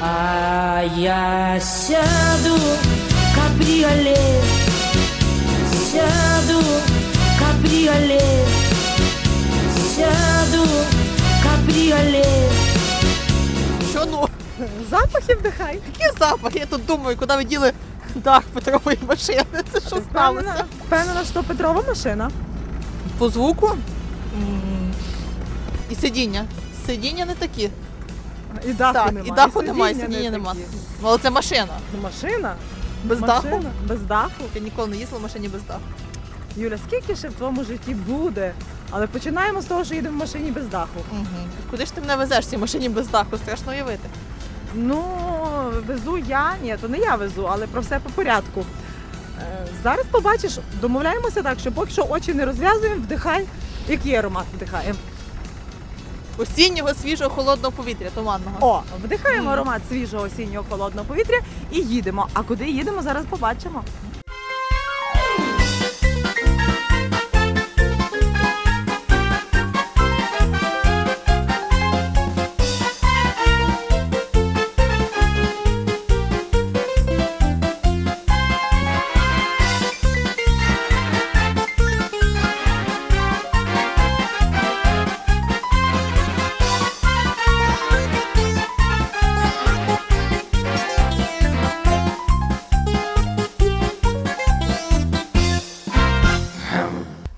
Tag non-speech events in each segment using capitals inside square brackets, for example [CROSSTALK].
А я сяду в кабриолет, сяду в кабриолет, сяду в кабриолет. Що ну? Запахи вдихай. Який запах? Я тут думаю, куди ви діли дах Петрової машини. Це що сталося? Впевнена, впевнена, що Петрова машина. По звуку і сидіння. Сидіння не такі. І даху Так, немає. і даху сидіння немає, сидіння немає. Ну, але це машина. Ну, Машина? Без машина. даху. Без даху. Я ніколи не їздила в машині без даху. Юля, скільки ще в твоєму житті буде? Але починаємо з того, що їдемо в машині без даху. Угу. Куди ж ти мене везеш в цій машині без даху? Страшно уявити. Ну, везу я, ні, то не я везу, але про все по порядку. Е, Зараз побачиш, домовляємося так, що поки що очі не розв'язуємо, вдихай. Який аромат вдихаємо? Осіннього свіжого холодного повітря, туманного. О, вдихаємо аромат свіжого осіннього холодного повітря і їдемо. А куди їдемо, зараз побачимо.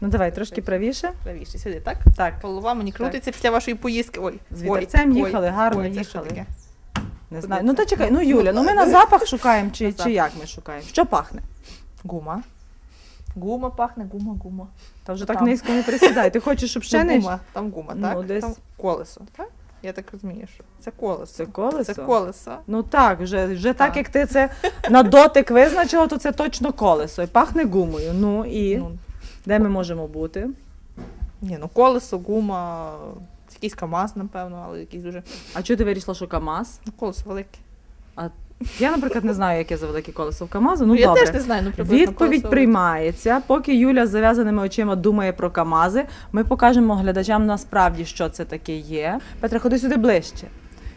Ну давай трошки правіше. Правіше, сюди, так? Так, Голова мені крутиться після вашої поїздки. Ой, З вітерцем ой, їхали, гарно ой, це що їхали. таке? не знаю. Ну та чекай, ну Юля, ну ми на запах шукаємо, чи, [LAUGHS] чи як ми шукаємо? Що пахне? Гума. Гума пахне, гума, гума. Та вже так Там. низько не присідай. Ти хочеш, щоб ще Це не гума, там гума, Ну, так? десь. Там колесо, так? Я так розумію, що це колесо. Це колесо? Це колесо. Ну так, вже, вже так. Так. як ти це на дотик визначила, то це точно колесо. І пахне гумою. Ну і Ну, де ми можемо бути? ні, ну колесо, гума, якийсь КАМАЗ, напевно, але якийсь дуже. А чого ти вирішила, що КАМАЗ? Ну, колесо велике. Я, наприклад, не знаю, яке за велике колесо в КАМАЗу. Ну, я добре. теж не знаю, ну приблизно Відповідь колесо приймається. Поки Юля з зав'язаними очима думає про КАМАЗи, ми покажемо глядачам насправді, що це таке є. Петра, ходи сюди ближче.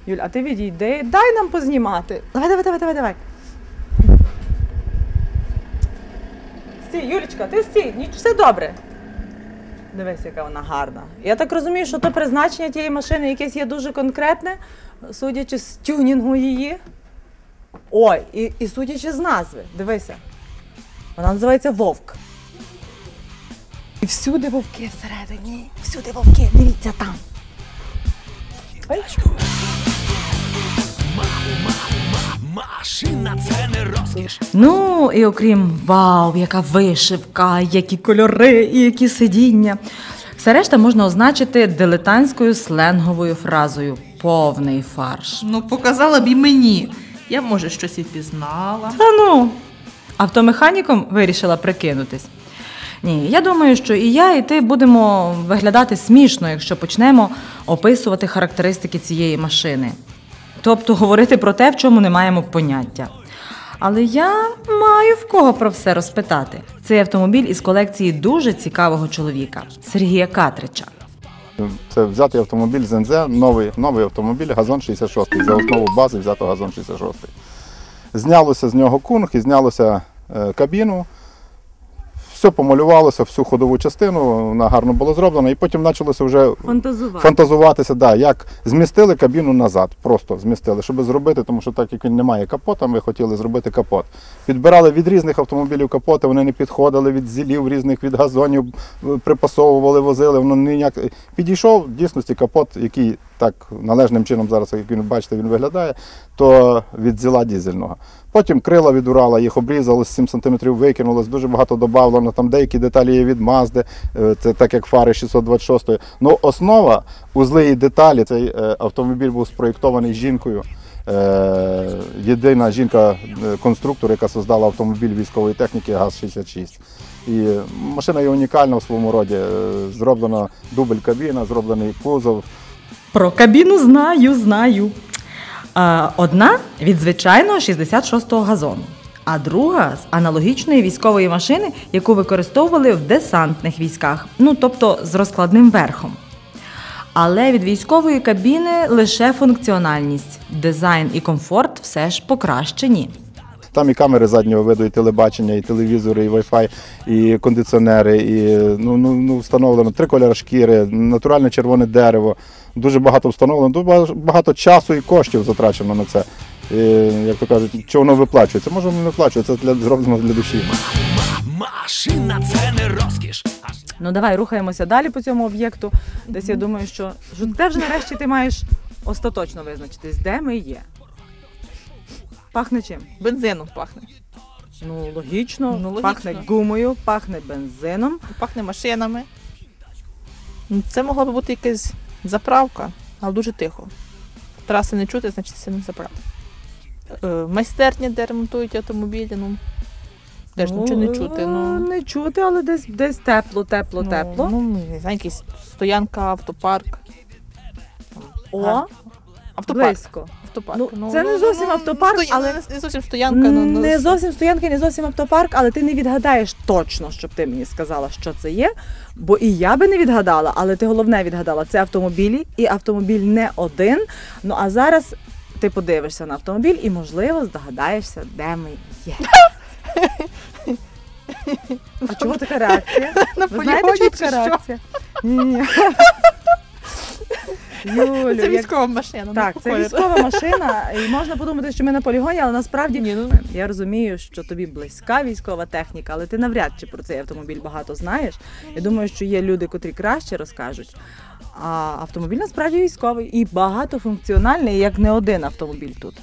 Юль, а ти відійди, дай нам познімати. Давай, давай, давай, давай, давай. Стій, Юлічка, ти стій, ніч, все добре. Дивись, яка вона гарна. Я так розумію, що то призначення тієї машини якесь є дуже конкретне, судячи з тюнінгу її. Ой, і, і судячи з назви, дивися. Вона називається Вовк. І всюди вовки всередині. Всюди вовки, дивіться там. Бачиш? Машина це не розкіш. Ну, і окрім вау, яка вишивка, які кольори і які сидіння. Все решта можна означити дилетантською сленговою фразою повний фарш. Ну, показала б і мені. Я, може, щось і впізнала. Та ну, автомеханіком вирішила прикинутись. Ні, я думаю, що і я, і ти будемо виглядати смішно, якщо почнемо описувати характеристики цієї машини. Тобто говорити про те, в чому не маємо поняття. Але я маю в кого про все розпитати. Цей автомобіль із колекції дуже цікавого чоловіка Сергія Катрича. Це взятий автомобіль з НЗ, новий, новий автомобіль, газон 66. За основу бази взято газон 66. Знялося з нього кунг і знялося е, кабіну. Все помалювалося, всю ходову частину, вона гарно було зроблена, і потім почалося вже Фантазувати. фантазуватися, да, як змістили кабіну назад, просто змістили, щоб зробити, тому що так як він не має капота, ми хотіли зробити капот. Підбирали від різних автомобілів капоти, вони не підходили від зілів різних, від газонів, е, припасовували, возили. Воно ніяк підійшов в дійсності капот, який так належним чином зараз, як він бачите, він виглядає, то від зіла дізельного. Потім крила від Урала, їх обрізали, 7 см викинулось, дуже багато додавлено, там деякі деталі є від Мазди, е, це так як фари 626. Ну, основа, узли і деталі, цей е, автомобіль був спроєктований жінкою. Е, Єдина жінка-конструктор, яка создала автомобіль військової техніки ГАЗ-66. І машина є унікальна в своєму роді. Зроблена дубль кабіна, зроблений кузов, Про кабіну знаю, знаю. Одна від звичайного 66-го газону, а друга з аналогічної військової машини, яку використовували в десантних військах, ну тобто з розкладним верхом. Але від військової кабіни лише функціональність, дизайн і комфорт все ж покращені. Там і камери заднього виду, і телебачення, і телевізори, і Wi-Fi, і кондиціонери, і ну, ну, ну, встановлено три кольори шкіри, натуральне червоне дерево. Дуже багато встановлено, дуже багато- часу і коштів затрачено на це. І, як то кажуть, чи воно виплачується? Може, воно не виплачується, це для, зроблено для душі. Машина це не розкіш. Ну давай рухаємося далі по цьому об'єкту. Десь я думаю, що, що де вже нарешті ти маєш остаточно визначитись, де ми є. Пахне чим? Бензином пахне. Ну, логічно, Ну, логічно. пахне гумою, пахне бензином. Пахне машинами. Це могла б бути якась заправка, але дуже тихо. Траси не чути, значить це не заправка. Е, майстерня, де ремонтують автомобілі, ну теж нічого не чути. е, Ну, Не чути, але десь, десь тепло, тепло, ну, тепло. Ну, не знаю, стоянка, автопарк. О, Автопарк. близько. Автопарк. Ну, це не зовсім автопарк, стоя- але- не, зовсім стоянка. Ну, ну, Не зовсім стоянки, не зовсім автопарк, але ти не відгадаєш точно, щоб ти мені сказала, що це є. Бо і я би не відгадала, але ти головне відгадала. Це автомобілі, і автомобіль не один. Ну а зараз ти подивишся на автомобіль і, можливо, здогадаєшся, де ми є. А чого така реакція? на Ви знаєте, полігоні чого чи така що? реакція? Ні. Юлю, Це як- військова машина. так, ну, це військова машина, і можна подумати, що ми на полігоні, але насправді Ні, ну, я розумію, що тобі близька військова техніка, але ти навряд чи про цей автомобіль багато знаєш. Я думаю, що є люди, котрі краще розкажуть. А автомобіль насправді військовий і багатофункціональний, як не один автомобіль тут.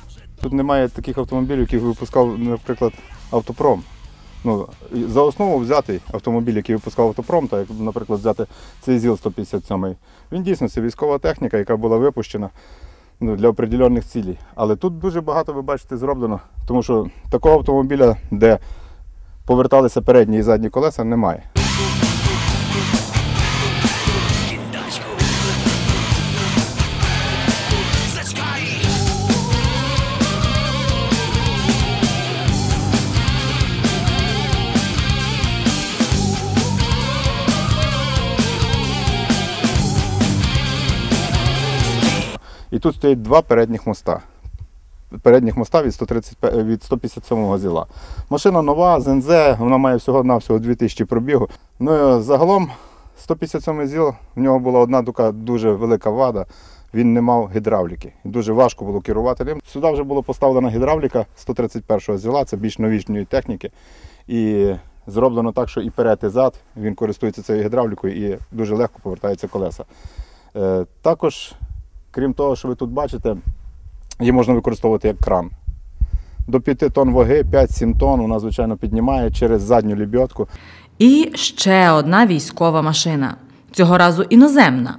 Тут немає таких автомобілів, яких випускав, наприклад, автопром. Ну, за основу взятий автомобіль, який випускав автопром, та, наприклад, взяти цей ЗІЛ 157. Він дійсно це військова техніка, яка була випущена ну, для определених цілей. Але тут дуже багато, ви бачите, зроблено, тому що такого автомобіля, де поверталися передні і задні колеса, немає. І тут стоять два передніх моста. Передніх моста від, 130, від 157-го зіла. Машина нова, ЗНЗ, вона має всього-навсього 2000 пробігу. Ну, і загалом 157 зіл, в нього була одна така дуже велика вада. Він не мав гідравліки. Дуже важко було керувати ним. Сюди вже була поставлена гідравліка 131-го зіла, це більш новітньої техніки. І зроблено так, що і перед, і зад він користується цією гідравлікою і дуже легко повертаються колеса. Е, Також Крім того, що ви тут бачите, її можна використовувати як кран. До 5 тонн ваги, 5-7 тонн вона, звичайно, піднімає через задню лебідку. І ще одна військова машина, цього разу іноземна.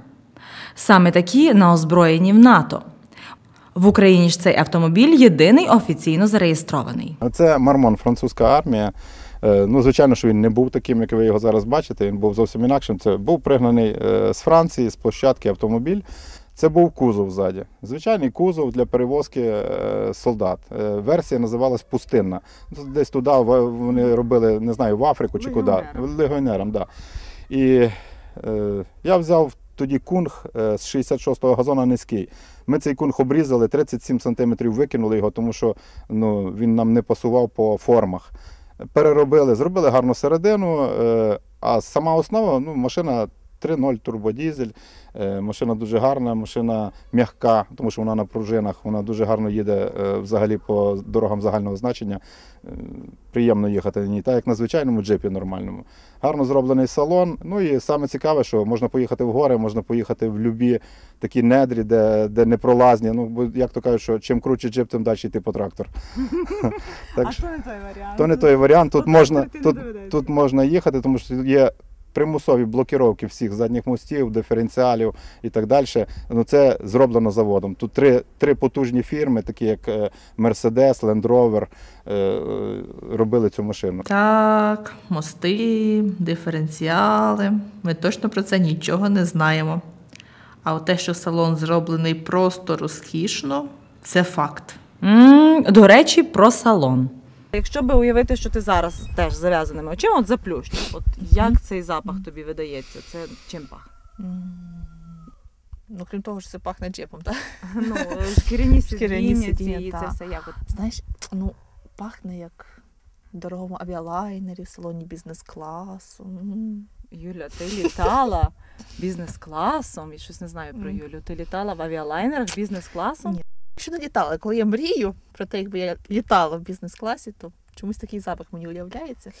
Саме такі на озброєнні в НАТО. В Україні ж цей автомобіль єдиний офіційно зареєстрований. Це Мармон, французька армія. Е, Ну, звичайно, що він не був таким, як ви його зараз бачите. Він був зовсім інакшим. Це був пригнаний е, з Франції, з площадки автомобіль. Це був кузов ззаді. Звичайний кузов для перевозки е, солдат. Е, Версія називалась пустинна. Десь туди вони робили, не знаю, в Африку чи куди. Легіонерам. Легіонерам, да. І е, я взяв тоді кунг е, з 66-го газона низький. Ми цей кунг обрізали, 37 см викинули його, тому що ну, він нам не пасував по формах. Переробили, зробили гарну середину, а сама основа ну, машина 3.0 турбодізель. Е, Машина дуже гарна, машина м'яка, тому що вона на пружинах, вона дуже гарно їде е, взагалі по дорогам загального значення. Е, Приємно їхати на ній, так як на звичайному джипі нормальному. Гарно зроблений салон. Ну і саме цікаве, що можна поїхати в гори, можна поїхати в любі такі недрі, де, де не пролазні. Ну, бо як то кажуть, що чим круче джип, тим далі йти по трактор. [LAUGHS] Так що- не той варіант. то не той варіант. Тут Тут можна, тут, тут можна їхати, тому що є примусові блокіровки всіх задніх мостів, диференціалів і так далі. Ну, це зроблено заводом. Тут три, три потужні фірми, такі як е, Mercedes, Land Rover, е, робили цю машину. Так, мости, диференціали. Ми точно про це нічого не знаємо. А от те, що салон зроблений просто розкішно, це факт. м до речі, про салон. Якщо би уявити, що ти зараз теж з зав'язаними очима, от заплющ. От як цей запах тобі видається? Це чим пахне? Ну, крім того, що це пахне джипом, так? [LAUGHS] Ну, [LAUGHS] шкіряні сидіння, сидіння, ці, це все як от. Знаєш, ну, пахне як в дорогому авіалайнері, в салоні бізнес-класу. Юля, ти літала бізнес-класом, і щось не знаю про Юлю. Ти літала в авіалайнерах бізнес-класом? Ні. Ще не літала. Коли я мрію про те, якби я літала в бізнес-класі, то чомусь такий запах мені уявляється.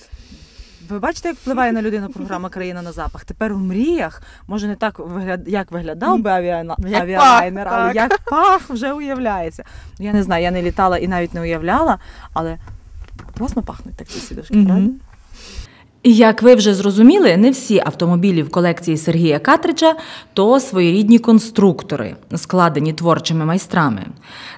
Ви бачите, як впливає на людину програма Країна на запах. Тепер у мріях може не так вигляд... як виглядав би авіана... Як авіалайнер, пах, але так. як пах вже уявляється. Ну, Я не знаю, я не літала і навіть не уявляла, але класно пахнуть так ці сідушки, правда? І як ви вже зрозуміли, не всі автомобілі в колекції Сергія Катрича то своєрідні конструктори, складені творчими майстрами.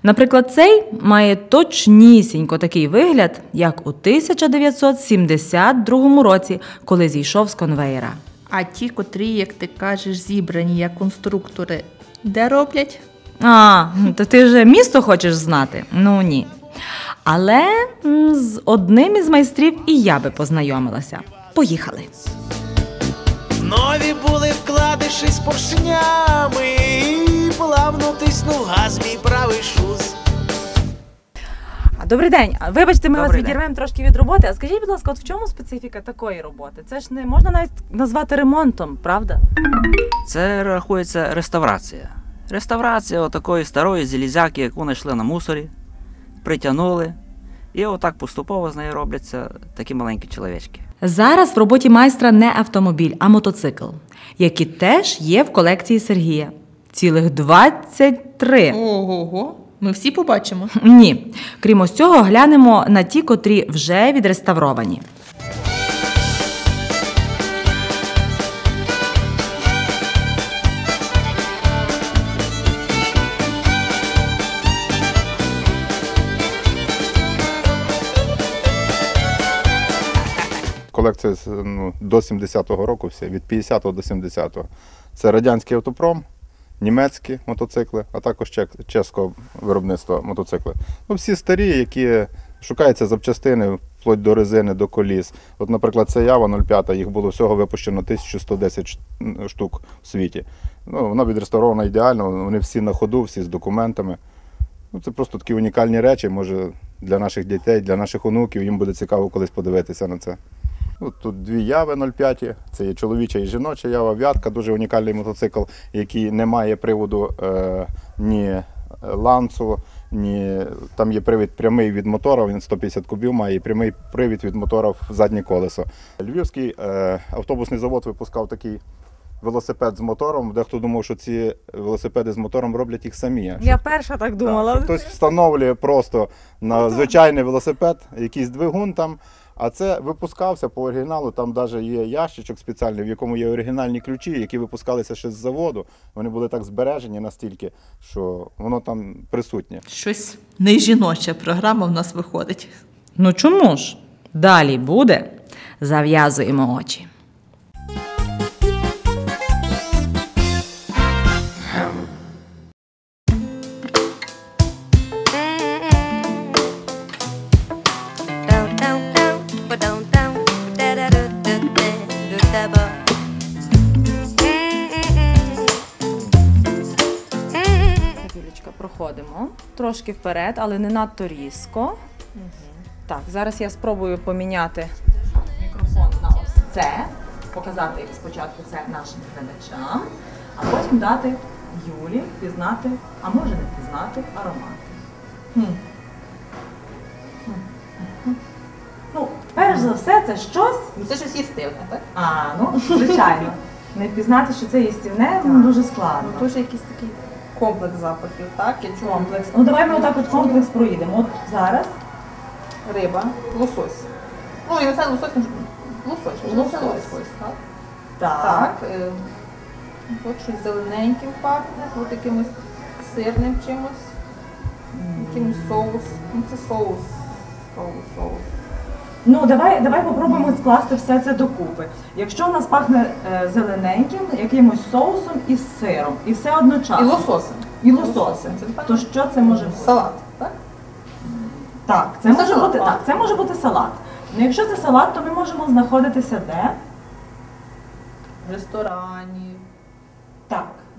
Наприклад, цей має точнісінько такий вигляд, як у 1972 році, коли зійшов з конвеєра. А ті, котрі, як ти кажеш, зібрані як конструктори, де роблять? А, то ти вже місто хочеш знати? Ну ні. Але з одним із майстрів і я би познайомилася. Поїхали. Нові були вкладиші з поршнями, і плавно тиснув газ мій правий шуз. Добрий день. Вибачте, ми вас Добрий день. відірвемо трошки від роботи. А скажіть, будь ласка, от в чому специфіка такої роботи? Це ж не можна навіть назвати ремонтом, правда? Це рахується реставрація. Реставрація отакої старої залізяки, яку знайшли на мусорі, притягнули, і отак поступово з нею робляться такі маленькі чоловічки. Зараз в роботі майстра не автомобіль, а мотоцикл, який теж є в колекції Сергія. Цілих 23. Ого-го. Ми всі побачимо. Ні. Крім ось цього, глянемо на ті, котрі вже відреставровані. Колекція ну, до 70-го року, все, від 50-го до 70-го. Це радянський автопром, німецькі мотоцикли, а також чеського виробництва мотоцикли. Ну, всі старі, які шукаються запчастини вплоть до резини, до коліс. От, наприклад, це Ява 05, їх було всього випущено 1110 штук в світі. Ну, вона відреставрована ідеально, вони всі на ходу, всі з документами. Ну, це просто такі унікальні речі. Може, для наших дітей, для наших онуків їм буде цікаво колись подивитися на це. Ну, тут дві яви 0,5, це є чоловіча і жіноча ява, в'ятка, дуже унікальний мотоцикл, який не має приводу е, ні ланцу, ні. Там є привід прямий від мотора, він 150 кубів має, і прямий привід від мотора в заднє колесо. Львівський е, автобусний завод випускав такий велосипед з мотором. Дехто думав, що ці велосипеди з мотором роблять їх самі. Я перша так думала. Так, Хтось встановлює просто на звичайний велосипед якийсь двигун там. А це випускався по оригіналу. Там навіть є ящичок спеціальний, в якому є оригінальні ключі, які випускалися ще з заводу. Вони були так збережені настільки, що воно там присутнє. Щось не жіноча програма в нас виходить. Ну чому ж? Далі буде. Зав'язуємо очі. Трошки вперед, але не надто різко. Так, зараз я спробую поміняти мікрофон на ось це, показати спочатку це нашим глядачам, а потім дати Юлі пізнати, а може не пізнати аромати. Хм. Хм. Хм. Ну, перш за все, це щось. Ну, Це щось їстивне, так? А, ну, звичайно. [LAUGHS] Не впізнати, що це їстівне, ну, дуже складно. Ну, теж якийсь такий комплекс запахів, так? Я чула. Комплекс. Ну давай ми отак от комплекс проїдемо. От зараз Риба, лосось. Ну, і не це лосось, лосось. Лосось. Лосось, так? так. Так. е, От щось зелененьким пахне, от якимось сирним чимось, якимось соус. Ну, це соус. Соус, соус. Ну давай, давай попробуємо скласти все це докупи. Якщо у нас пахне е, зелененьким, якимось соусом і сиром, і все одночасно. І лососем. І лососем. То що це може бути? Салат, так? Так, це це може салат, бути так, це може бути салат. Ну, якщо це салат, то ми можемо знаходитися де? В ресторані.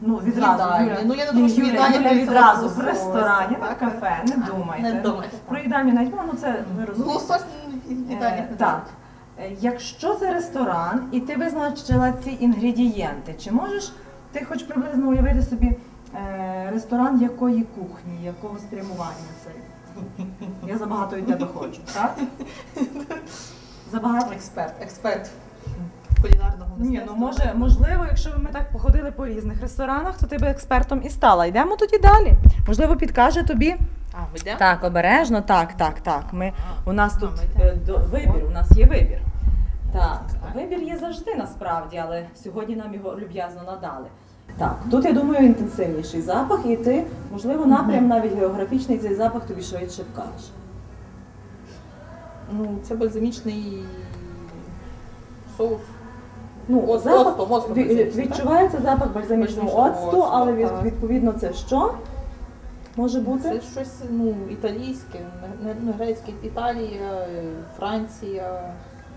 Ну, відразу. Їдальні. Юля, Ну, я не думаю, що Юля, їдальня Юля відразу в ресторані, так? кафе, не думайте. не думайте, Про так. їдальню навіть, ну це ви розумієте. Лосось їдальня. Е, Так. Е, Якщо це ресторан і ти визначила ці інгредієнти, чи можеш ти хоч приблизно уявити собі е, ресторан якої кухні, якого спрямування це? Я забагато від тебе хочу, так? [LAUGHS] Забагато? Експерт, експерт кулінарного Ні, ну може, можливо, якщо б ми так походили по різних ресторанах, то ти би експертом і стала. Йдемо тоді далі. Можливо, підкаже тобі. А, ми йдемо? Так, обережно, так, так, так. Ми, у нас тут ми йдемо. е, до, вибір, у нас є вибір. Так, вибір є завжди насправді, але сьогодні нам його люб'язно надали. Так, тут я думаю інтенсивніший запах, і ти, можливо, напрям навіть географічний цей запах тобі швидше вкажеш. Ну, це бальзамічний соус. Ну, запах, оцту, оцту ві- бальзамічний, відчувається запах бальзамічного Бальзамічного оцту, оцту, але від, так. відповідно це що? Може бути? Це щось ну, італійське, не, не грецьке, Італія, е, Франція.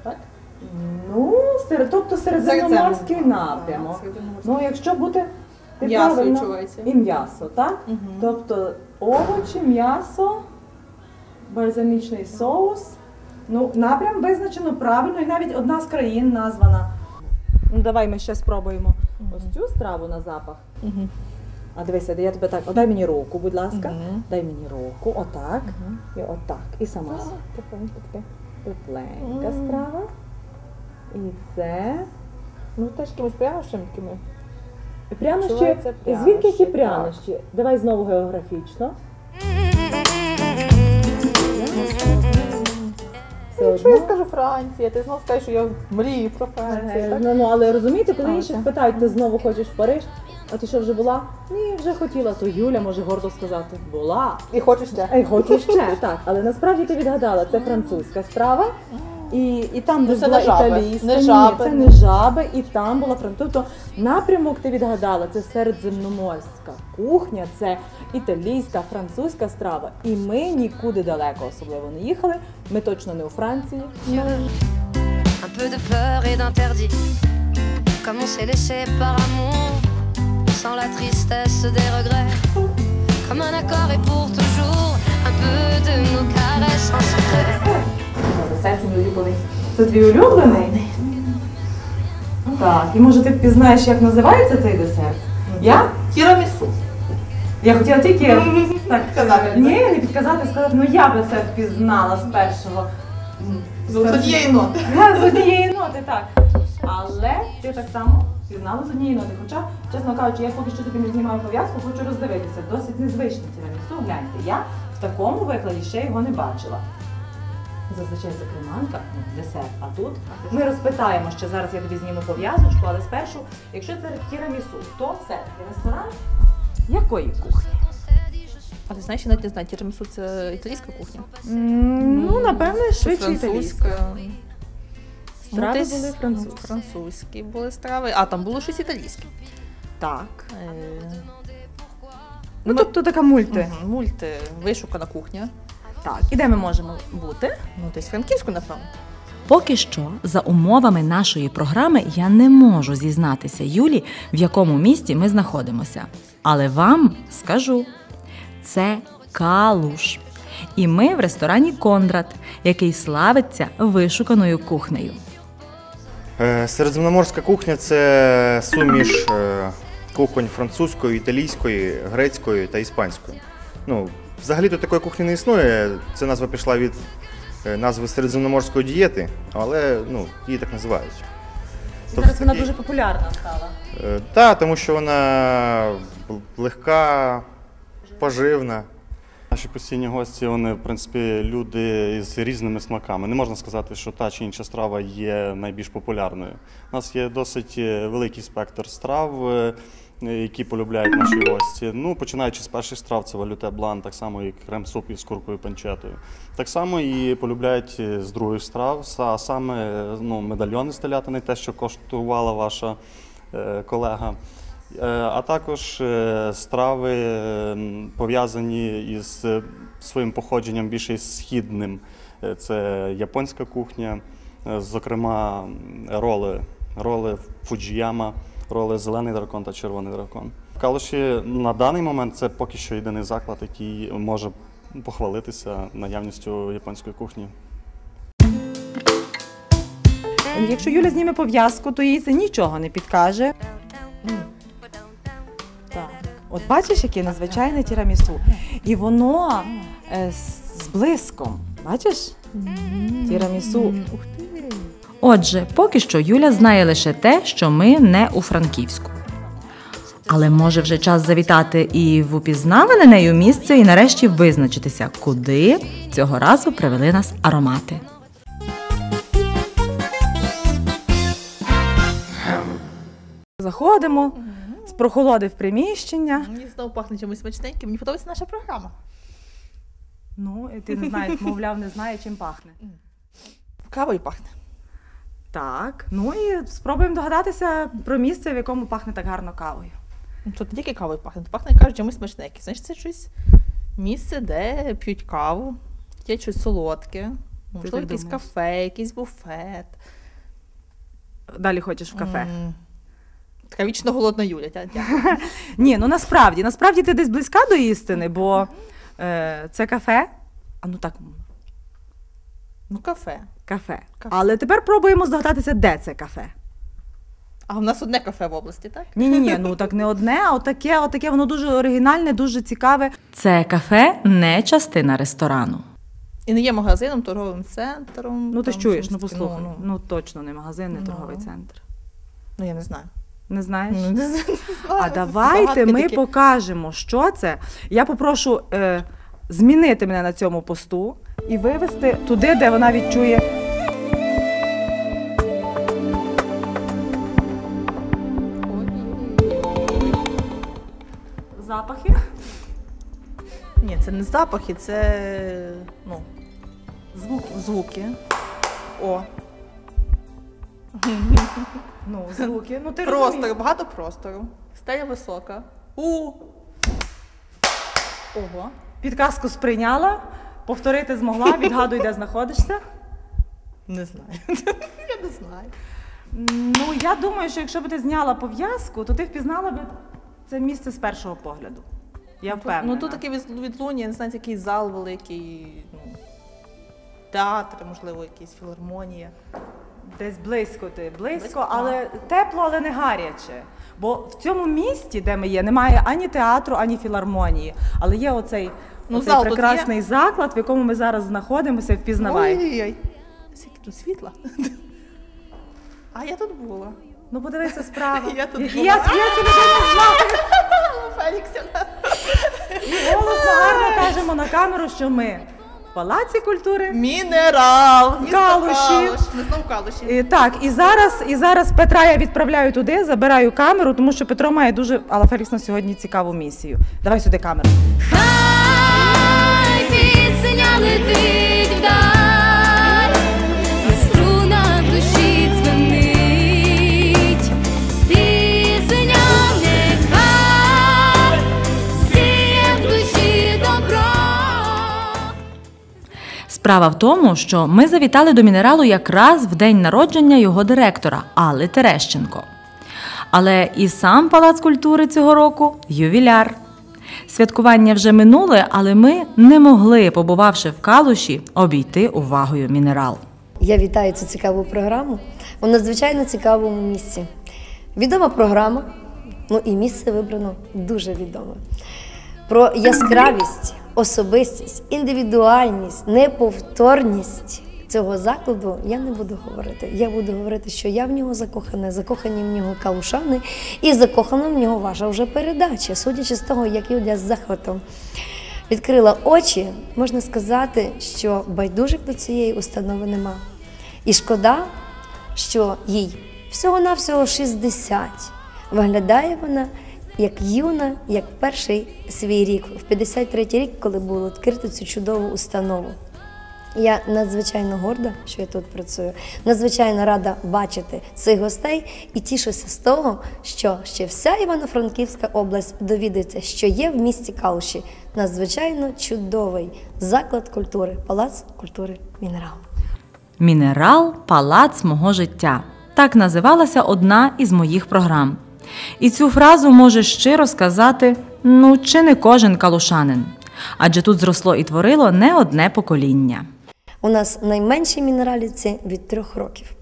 Так? Ну, сер- тобто середземноморський напрямок. Ну, якщо бути ти М'ясо правильно- відчувається. І м'ясо, так? Мгм. Тобто овочі, м'ясо, бальзамічний соус. Ну, напрям визначено правильно, і навіть одна з країн названа. Ну, давай ми ще спробуємо ось цю страву на запах. Мгм. А дивися, я тебе так. О, дай мені руку, будь ласка. Мгм. Дай мені руку, отак. І отак. І сама тепленька страва. І це. Ну, теж якимось прянощами такими. Прянощі. Звідки прянощі, прянощі? Давай знову географічно. Все Якщо я одно. скажу Франція, ти знову скажеш, що я мрію про Францію. Е, так? Ну, ну, але розумієте, коли А, інших так. питають, ти знову хочеш в Париж, а ти що вже була? Ні, вже хотіла, то Юля може гордо сказати, була. І хочеш ще. Ей, хочу ще, [LAUGHS] так. Але насправді ти відгадала, це французька страва. І, і там, де Ну, це була не жаби, італійська, не ні, жаби. це не жаби, і там була французька. Тобто напрямок ти відгадала, це середземноморська кухня, це італійська, французька страва. І ми нікуди далеко особливо не їхали. Ми точно не у Франції. Un peu de peur et d'interdit. Comme on s'est laissé par amour, sans la tristesse des regrets. Comme un accord et pour toujours, un peu de nos caresses en secret. Мій улюблений. Це твій улюблений? Так, і може ти впізнаєш, як називається цей десерт? Я? Тірамісу. Я хотіла тільки так Підказати, Ні, не підказати, сказати, ну я би це впізнала з першого. З однієї ноти. [LAUGHS] З однієї ноти, так. Але ти так само впізнала з однієї ноти. Хоча, чесно кажучи, я поки що тобі не знімаю пов'язку, хочу роздивитися. Досить незвичне тірамісу. Гляньте, я в такому викладі ще його не бачила. Зазвичай це креманка, ну, десерт. А тут ми розпитаємо, що зараз я тобі зніму пов'язочку, але спершу, якщо це тірамісу, то це ресторан якої кухні? А ти знаєш, я навіть не знаю, тірамісу це італійська кухня. Ну, напевне, швидше італійська. Страви десь, були ну, французькі. французькі були страви. А, там було щось італійське. Так. Е, Ну, тобто така мульти. мгм, Мульти, вишукана кухня. Так, і де ми можемо бути? Ну, десь франківську, напевно. Поки що, за умовами нашої програми, я не можу зізнатися Юлі, в якому місті ми знаходимося. Але вам скажу: це Калуш. І ми в ресторані Кондрат, який славиться вишуканою кухнею. Е, Середземноморська кухня це суміш е, кухонь французької, італійської, грецької та іспанської. Ну, взагалі-то такої кухні не існує. Ця назва пішла від е, назви середземноморської дієти, але ну, її так називають. Тобто Зараз вона дуже популярна стала. Е, Та, тому що вона легка, поживна. Наші постійні гості, вони, в принципі, люди з різними смаками. Не можна сказати, що та чи інша страва є найбільш популярною. У нас є досить е, великий спектр страв, е, які полюбляють наші гості. Ну, починаючи з перших страв, це валюте блан, так само і крем-суп із куркою панчетою. Так само і полюбляють е, з других страв, а саме е, ну, медальйони з телятини, те, що коштувала ваша е, колега. Е, А також е, страви е, пов'язані із е, своїм походженням більше із східним. Е, Це японська кухня, е, зокрема роли, роли Фуджіяма, роли Зелений дракон та Червоний дракон. В Калуші на даний момент це поки що єдиний заклад, який може похвалитися наявністю японської кухні. Якщо Юля зніме пов'язку, то їй це нічого не підкаже. Так. От бачиш, яке незвичайне тірамісу. І воно е, з з блиском. Бачиш? Тірамісу. Отже, поки що Юля знає лише те, що ми не у Франківську. Але може вже час завітати і в упізнаване нею місце і нарешті визначитися, куди цього разу привели нас аромати. Заходимо з прохолоди в приміщення. Мені знову пахне чимось смачненьким. Мені подобається наша програма. Ну, ти не знаєш, мовляв, не знає, чим пахне. Кавою пахне. Так, ну і спробуємо догадатися про місце, в якому пахне так гарно кавою. Ну, Тут не тільки кавою пахне, тут пахне, кажуть, чимось смачненьким. Значить, це щось місце, де п'ють каву, є щось солодке, можливо, якийсь думаєш? кафе, якийсь буфет. Далі хочеш в кафе. М. Така вічно голодна Юля. [LAUGHS] Ні, ну насправді, насправді ти десь близька до істини, бо е, це кафе. А ну так, Ну, кафе. Кафе. Кафе. Але тепер пробуємо здогадатися, де це кафе. А в нас одне кафе в області, так? Ні, ні, ні, ну так не одне, а отаке, отаке, воно дуже оригінальне, дуже цікаве. Це кафе не частина ресторану. І не є магазином, торговим центром. Ну ти ж там чуєш, ну послухай. Ну, Ну, ну. точно не магазин, не Ну. торговий центр. ну я не знаю. Не знаєш? Ну, не знаю. А давайте ми такі. покажемо, що це. Я попрошу е, змінити мене на цьому посту і вивести туди, де вона відчує. Запахи? Ні, це не запахи, це ну, Звуки. звуки. О, [LAUGHS] Ну, звуки. Ну, ти розумієш. багато простору. Стеля висока. У. Ого. Підказку сприйняла, повторити змогла, відгадуй, де знаходишся. Не знаю. [LAUGHS] Я не знаю. Ну, я думаю, що якщо б ти зняла пов'язку, то ти впізнала б це місце з першого погляду. Я впевнена. Ну тут такий від- відлуння, я не знаю, який зал великий, ну, театр, можливо, якийсь філармонія. Десь близько ти, близько, Близько, але тепло, але не гаряче. Бо в цьому місті, де ми є, немає ані театру, ані філармонії. Але є оцей, Ну, оцей зал тут прекрасний заклад, в якому ми зараз знаходимося, впізнавай. Ой-ой-ой. Скільки тут світла. А я тут була. Ну подивися справа. [LAUGHS] Я тут була. я, цю людину знаю. [LAUGHS] Феліксівна. І голосно гарно кажемо на камеру, що ми в Палаці культури. Мінерал. місто Калуші. Калуш. Ми знову в Калуші. І, так, і зараз, і зараз Петра я відправляю туди, забираю камеру, тому що Петро має дуже Алла Фелікс на сьогодні цікаву місію. Давай сюди камеру. Справа в тому, що ми завітали до мінералу якраз в день народження його директора Алли Терещенко. Але і сам палац культури цього року ювіляр. Святкування вже минуле, але ми не могли, побувавши в калуші, обійти увагою мінерал. Я вітаю цю цікаву програму у надзвичайно цікавому місці. Відома програма, ну і місце вибрано дуже відоме. Про яскравість, особистість, індивідуальність, неповторність цього закладу я не буду говорити. Я буду говорити, що я в нього закохана, закохані в нього калушани, і закохана в нього ваша вже передача. Судячи з того, як Юля з захватом відкрила очі, можна сказати, що байдужих до цієї установи нема. І шкода, що їй всього-навсього 60. Виглядає вона як юна, як перший свій рік, в 53 рік, коли було відкрито цю чудову установу. Я надзвичайно горда, що я тут працюю. Надзвичайно рада бачити цих гостей і тішуся з того, що ще вся Івано-Франківська область довідається, що є в місті Калуші надзвичайно чудовий заклад культури, палац культури Мінерал. Мінерал палац мого життя. Так називалася одна із моїх програм. І цю фразу може щиро сказати ну чи не кожен калушанин. Адже тут зросло і творило не одне покоління. У нас найменші мінералівці від трьох років.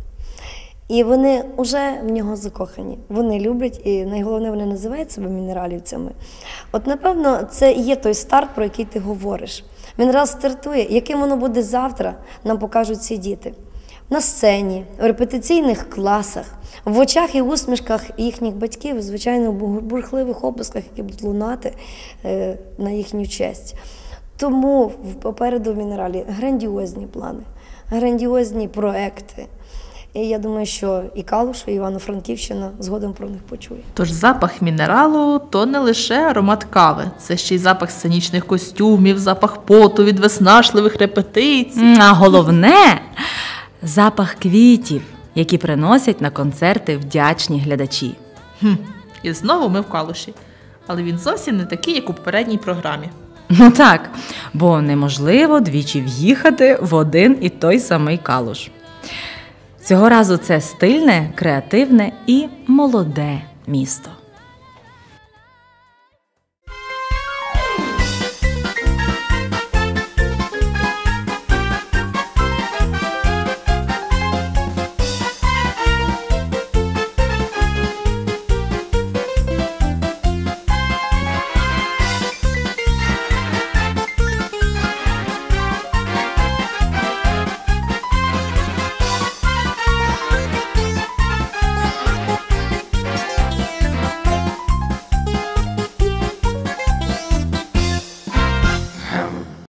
І вони вже в нього закохані. Вони люблять, і найголовне, вони називають себе мінералівцями. От, напевно, це є той старт, про який ти говориш. Мінерал стартує. Яким воно буде завтра, нам покажуть ці діти. На сцені, в репетиційних класах, в очах і усмішках їхніх батьків, звичайно, в бурхливих облисках, які будуть лунати е, на їхню честь. Тому в- попереду в мінералі грандіозні плани, грандіозні проекти. І я думаю, що і Калуша, і Івано-Франківщина згодом про них почує. Тож запах мінералу то не лише аромат кави, це ще й запах сценічних костюмів, запах поту від виснажливих репетицій. А головне запах квітів, які приносять на концерти вдячні глядачі. Хм. І знову ми в калуші. Але він зовсім не такий, як у попередній програмі. Ну так, бо неможливо двічі в'їхати в один і той самий калуш. Цього разу це стильне, креативне і молоде місто.